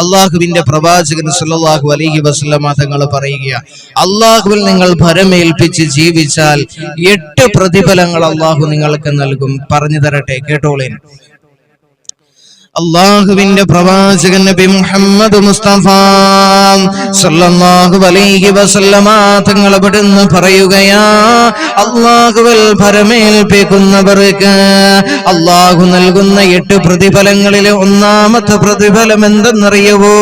അള്ളാഹുവിന്റെ പ്രവാചകൻ സല്ലല്ലാഹു അലഹി വസ്ലമ തങ്ങൾ പറയുക അള്ളാഹുവിൽ നിങ്ങൾ ഭരമേൽപ്പിച്ച് ജീവിച്ചാൽ എട്ട് പ്രതിഫലങ്ങൾ അള്ളാഹു നിങ്ങൾക്ക് നൽകും. പറഞ്ഞു തരട്ടെ കേട്ടോളേൻ. അള്ളാഹുവിന്റെ പ്രവാചകൻ നബി മുഹമ്മദ് മുസ്തഫ സല്ലല്ലാഹു അലൈഹി വസല്ലമ തങ്ങൾ അവിടുന്ന് പറയുകയാ അള്ളാഹുവൽ ഭരമേൽപ്പിക്കുന്നവർക്ക് അള്ളാഹു നൽകുന്ന എട്ട് പ്രതിഫലങ്ങളിലെ ഒന്നാമത്തെ പ്രതിഫലം എന്തെന്നറിയുവോ?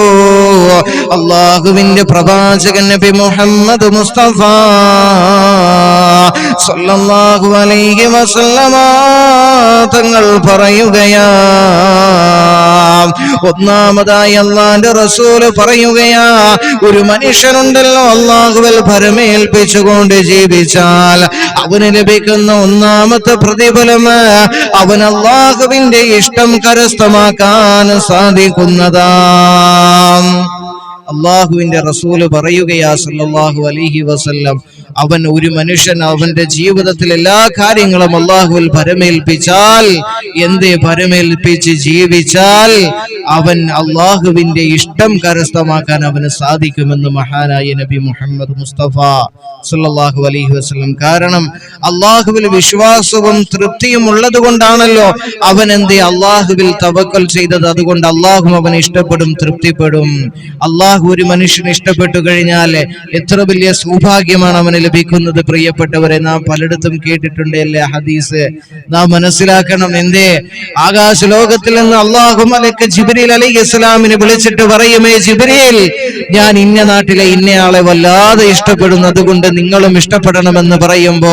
അള്ളാഹുവിന്റെ പ്രവാചകൻ നബി മുഹമ്മദ് മുസ്തഫ സല്ലല്ലാഹു അലൈഹി വസല്ലമ തങ്ങൾ പറയുകയാ. ഒന്നാമതായി അള്ളാന്റെ റസൂൽ പറയുകയാ ഒരു മനുഷ്യനുണ്ടല്ലോ അള്ളാഹുവൽ ഭരമേൽപ്പിച്ചുകൊണ്ട് ജീവിച്ചാൽ അവന് ലഭിക്കുന്ന ഒന്നാമത്തെ പ്രതിഫലം അവൻ അള്ളാഹുവിന്റെ ഇഷ്ടം കരസ്ഥമാക്കാൻ സാധിക്കുന്നതാ. അള്ളാഹുവിന്റെ റസൂൽ പറയുകയാ സല്ലല്ലാഹു അലൈഹി വസല്ലം അവൻ ഒരു മനുഷ്യൻ അവന്റെ ജീവിതത്തിൽ എല്ലാ കാര്യങ്ങളും അള്ളാഹുവിൽ ഭരമേൽപ്പിച്ചാൽ എന്തേ പരമേൽപ്പിച്ച് ജീവിച്ചാൽ അവൻ അള്ളാഹുവിന്റെ ഇഷ്ടം കരസ്ഥമാക്കാൻ അവന് സാധിക്കുമെന്ന് മഹാനായ നബി മുഹമ്മദ് മുസ്തഫ സല്ലല്ലാഹു അലൈഹി വസ്ലം കാരണം അള്ളാഹുവിൽ വിശ്വാസവും തൃപ്തിയും ഉള്ളത് കൊണ്ടാണല്ലോ അവൻ എന്ത് അള്ളാഹുവിൽ തവക്കൽ ചെയ്തത്. അതുകൊണ്ട് അള്ളാഹു അവൻ ഇഷ്ടപ്പെടും തൃപ്തിപ്പെടും. അള്ളാഹു ഒരു മനുഷ്യന് ഇഷ്ടപ്പെട്ടു കഴിഞ്ഞാൽ എത്ര വലിയ സൗഭാഗ്യമാണ് അവന് ലഭിക്കുന്നത്. പ്രിയപ്പെട്ടവരെ നാം പലയിടത്തും കേട്ടിട്ടുണ്ട് അല്ലേ ഹദീസ്? നാം മനസ്സിലാക്കണം എന്തേ? ആകാശ ലോകത്തിൽ നിന്ന് അള്ളാഹു മലക്ക് ജിബ്രീൽ അലൈഹി ഇസ്ലാമിനെ വിളിച്ചിട്ട് പറയുമേ ജിബ്രീൽ ഞാൻ ഇന്ന നാട്ടിലെ ഇന്നയാളെ വല്ലാതെ ഇഷ്ടപ്പെടുന്നു അതുകൊണ്ട് നിങ്ങളും ഇഷ്ടപ്പെടണമെന്ന് പറയുമ്പോ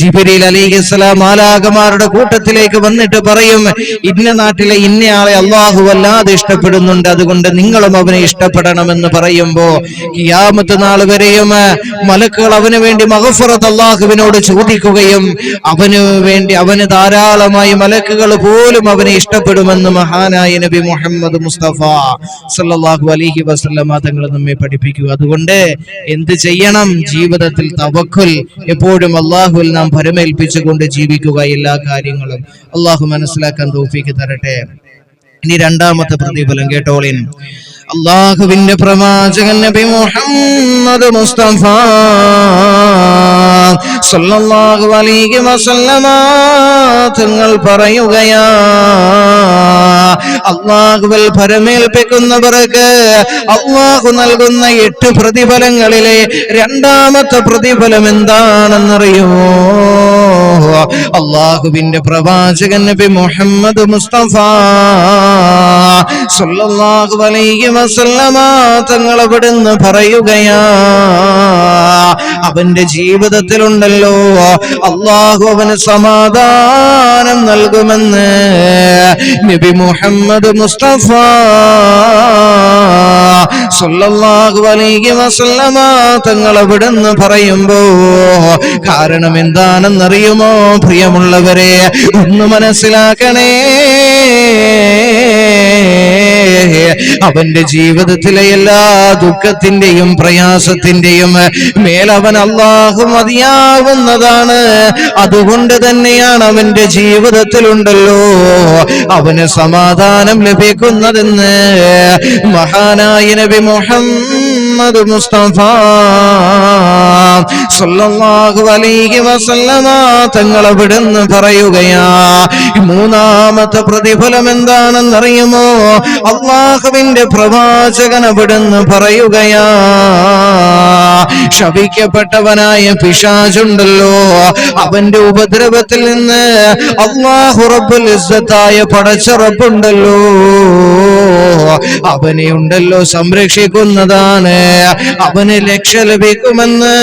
ജിബ്രീൽ അലൈഹി ഇസ്ലാം മാലാകമാരുടെ കൂട്ടത്തിലേക്ക് വന്നിട്ട് പറയും ഇന്ന നാട്ടിലെ ഇന്നയാളെ അള്ളാഹു വല്ലാതെ ഇഷ്ടപ്പെടുന്നുണ്ട് അതുകൊണ്ട് നിങ്ങളും അവനെ ഇഷ്ടപ്പെടണമെന്ന് പറയുമ്പോ കിയാമത്ത് നാൾ വരെയും മലക്കുകൾ അവന് വേണ്ടി മഹഫുറത്ത് അള്ളാഹുവിനോട് ചോദിക്കുകയും അവന് വേണ്ടി അവന് ധാരാളമായി മലക്കുകൾ പോലും അവനെ ഇഷ്ടപ്പെടുമെന്ന് മഹാനായ നബി മുഹമ്മദ് മുസ്തഫ സല്ലല്ലാഹു അലൈഹി വസല്ലമ തങ്ങൾ നമ്മെ പഠിപ്പിക്കുക. അതുകൊണ്ട് എന്ത് ചെയ്യണം? ജീവിതത്തിൽ തവക്കുൽ എപ്പോഴും അള്ളാഹുവിൽ നാം ഭരമേൽപ്പിച്ചുകൊണ്ട് ജീവിക്കുക എല്ലാ കാര്യങ്ങളും. അള്ളാഹു മനസ്സിലാക്കാൻ തോഫിക്ക് തരട്ടെ. ഇനി രണ്ടാമത്തെ പ്രതിഫലം കേട്ടോളിൻ. അള്ളാഹുവിന്റെ പ്രവാചകൻ നബി മുഹമ്മദ് മുസ്തഫ സല്ലല്ലാഹു അലൈഹി വസല്ലമ തങ്ങൾ പറയുകയാ അള്ളാഹുവിൽ പരമേൽപ്പിക്കുന്നവർക്ക് അള്ളാഹു നൽകുന്ന എട്ട് പ്രതിഫലങ്ങളിലെ രണ്ടാമത്തെ പ്രതിഫലം എന്താണെന്നറിയുമോ? അള്ളാഹുവിന്റെ പ്രവാചകൻ നബി മുഹമ്മദ് മുസ്തഫ സല്ലല്ലാഹു അലൈഹി വസല്ലമ തങ്ങൾ അവിടുന്ന് പറയുകയാ അവന്റെ ജീവിതത്തിലുണ്ടല്ലോ അള്ളാഹു അവന് സമാധാനം നൽകുമെന്ന് നബി മുഹമ്മദ് മുസ്തഫ സല്ലല്ലാഹു അലൈഹി വസല്ലമ തങ്ങൾ അവിടുന്ന് പറയുമ്പോ കാരണം എന്താണെന്നറിയുമോ പ്രിയമുള്ളവരെ? ഒന്ന് മനസ്സിലാക്കണേ. അവന്റെ ജീവിതത്തിലെ എല്ലാ ദുഃഖത്തിന്റെയും പ്രയാസത്തിന്റെയും മേലവൻ അള്ളാഹു മതിയാവുന്നതാണ് അതുകൊണ്ട് തന്നെയാണ് അവന്റെ ജീവിതത്തിലുണ്ടല്ലോ അവന് സമാധാനം ലഭിക്കുന്നതെന്ന് മഹാനായ നബി മുഹമ്മദ് മുസ്തഫ സല്ലല്ലാഹു അലൈഹി വസല്ലമ തങ്ങൾ അവിടുന്ന് പറയുകയാ മൂന്നാമത്തെ പ്രതിഫലം എന്താണെന്നറിയുമോ? അള്ളാഹുവിന്റെ പ്രവാചകൻ അവിടുന്ന് പറയുകയാ ശപിക്കപ്പെട്ടവനായ പിശാചുണ്ടല്ലോ അവന്റെ ഉപദ്രവത്തിൽ നിന്ന് അള്ളാഹു റബ്ബുൽ ഇസ്സത്തായ പടച്ചറപ്പുണ്ടല്ലോ അവനെ ഉണ്ടല്ലോ സംരക്ഷിക്കുന്നതാണ് അവന് ലക്ഷ്യ ലഭിക്കുമെന്ന്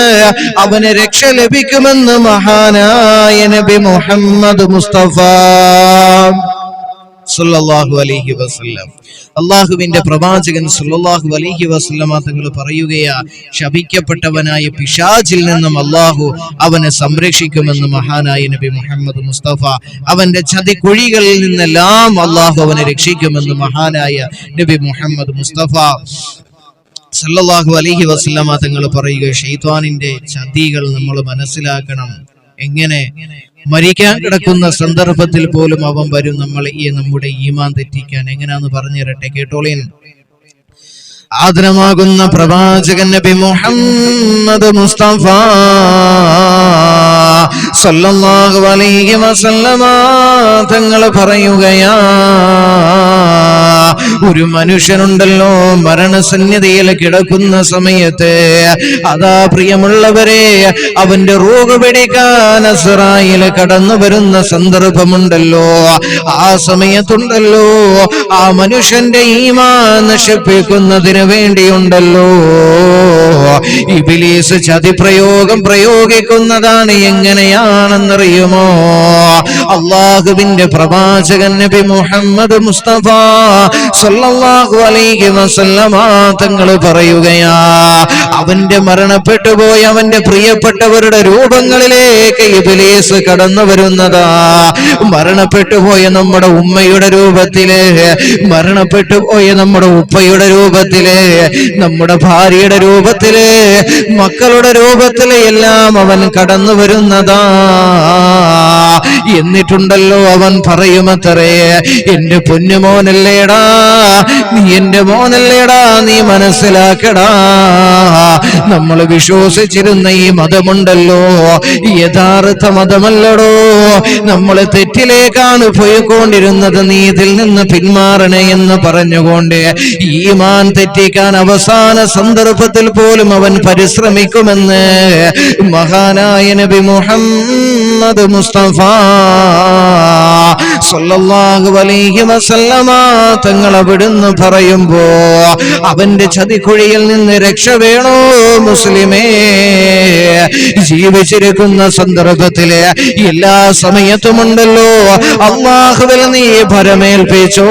അവന് രക്ഷ ലഭിക്കുമെന്ന് മഹാനായ നബി മുഹമ്മദ് മുസ്തഫ. സുല്ലാഹു അലൈഹി വസല്ലം. അള്ളാഹുവിന്റെ പ്രവാചകൻ സുല്ലാഹു അലഹി വസല്ലമ തങ്ങൾ പറയുകയാ ശപിക്കപ്പെട്ടവനായ പിശാചിൽ നിന്നും അള്ളാഹു അവനെ സംരക്ഷിക്കുമെന്ന് മഹാനായ നബി മുഹമ്മദ് മുസ്തഫ. അവന്റെ ചതി കുഴികളിൽ നിന്നെല്ലാം അള്ളാഹു അവനെ രക്ഷിക്കുമെന്ന് മഹാനായ നബി മുഹമ്മദ് മുസ്തഫ. സല്ലല്ലാഹു അലൈഹി വസല്ലമ തങ്ങൾ പറയുക ഷെയ്ത്വാനിന്റെ ചതികൾ നമ്മൾ മനസ്സിലാക്കണം. എങ്ങനെ? മരിക്കാൻ കിടക്കുന്ന സന്ദർഭത്തിൽ പോലും അവൻ വരും നമ്മൾ ഈ നമ്മുടെ ഈമാൻ തെറ്റിക്കാൻ. എങ്ങനെയാന്ന് പറഞ്ഞു തരട്ടെ കേട്ടോളിൻ. ആദരമാകുന്ന പ്രവാചകൻ നബി മുഹമ്മദ് മുസ്തഫ സല്ലല്ലാഹു അലൈഹി വസല്ലമ തങ്ങൾ പറയുകയാ ഒരു മനുഷ്യനുണ്ടല്ലോ. മരണസന്നിധിയിൽ കിടക്കുന്ന സമയത്ത് അതാ പ്രിയമുള്ളവരെ അവന്റെ റൂഹ് പിടിക്കാൻ കടന്നു വരുന്ന സന്ദർഭമുണ്ടല്ലോ. ആ സമയത്തുണ്ടല്ലോ. ആ മനുഷ്യന്റെ ഈമാ നശിപ്പിക്കുന്നതിന് വേണ്ടിയുണ്ടല്ലോ. ഇബിലീസ് ചതിപ്രയോഗം പ്രയോഗിക്കുന്നതാണ് എങ്ങനെയാണെന്നറിയുമോ? അള്ളാഹുവിന്റെ പ്രവാചകൻ നബി മുഹമ്മദ് മുസ്തഫ സല്ലല്ലാഹു അലൈഹി വസല്ലമ തങ്ങൾ പറയുകയാ അവന്റെ മരണപ്പെട്ടു പോയ അവന്റെ പ്രിയപ്പെട്ടവരുടെ രൂപങ്ങളിലേക്ക് ഇബിലീസ് കടന്നു വരുന്നതാ. മരണപ്പെട്ടു പോയ നമ്മുടെ ഉമ്മയുടെ രൂപത്തിൽ മരണപ്പെട്ടു പോയ നമ്മുടെ ഉപ്പയുടെ രൂപത്തിൽ നമ്മുടെ ഭാര്യയുടെ രൂപത്തിൽ മക്കളുടെ രൂപത്തിൽ എല്ലാം അവൻ കടന്നു വരുന്നതാ. എന്നിട്ടുണ്ടല്ലോ അവൻ പറയുമത്രേ എന്റെ പൊന്നുമോനല്ലേടാ നീ എന്റെ മോനല്ലേടാ നീ മനസ്സിലാക്കടാ. നമ്മൾ വിശ്വസിച്ചിരുന്ന ഈ മതമുണ്ടല്ലോ. യഥാർത്ഥ മതമല്ലടോ. നമ്മൾ തെറ്റിലേക്കാണ് പോയിക്കൊണ്ടിരുന്നത്. നീ ഇതിൽ നിന്ന് പിന്മാറണേ എന്ന് പറഞ്ഞുകൊണ്ട് ഈമാൻ തെറ്റിക്കാൻ അവസാന സന്ദർഭത്തിൽ പോലും അവൻ പരിശ്രമിക്കുമെന്ന് മഹാനായ നബി മുഹമ്മദ് മുസ്തഫ സല്ലല്ലാഹു അലൈഹി വസല്ലമ തങ്ങൾ അവിടുന്ന് പറയുമ്പോ അവന്റെ ചതിക്കുഴിയിൽ നിന്ന് രക്ഷ വേണോ മുസ്ലിമേ? ജീവിച്ചിരിക്കുന്ന സന്ദർഭത്തിൽ എല്ലാ സമയത്തുമുണ്ടല്ലോ. അള്ളാഹുവിൽ നീ ഭരമേൽപ്പിച്ചോ?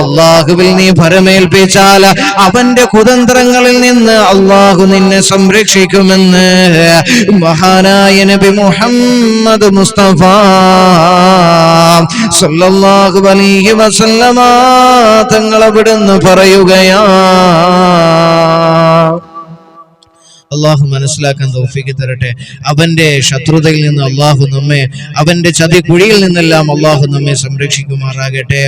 അള്ളാഹുവിൽ നീ ഭരമേൽപ്പിച്ചാൽ അവന്റെ കുതന്ത്രങ്ങളിൽ നിന്ന് അള്ളാഹു നിന്നെ സംരക്ഷിക്കുമെന്ന് മഹാനായ നബി മുഹമ്മദ് മുസ്തഫ സല്ലല്ലാഹു അലൈഹി വസല്ലമ തങ്ങൾ അവിടുന്ന് പറയുകയാ. അള്ളാഹു മനസ്സിലാക്കാൻ തൗഫീക്ക് തരട്ടെ. അവന്റെ ശത്രുതയിൽ നിന്ന് അള്ളാഹു നമ്മെ അവന്റെ ചതി കുഴിയിൽ നിന്നെല്ലാം അള്ളാഹു നമ്മെ സംരക്ഷിക്കുമാറാകട്ടെ.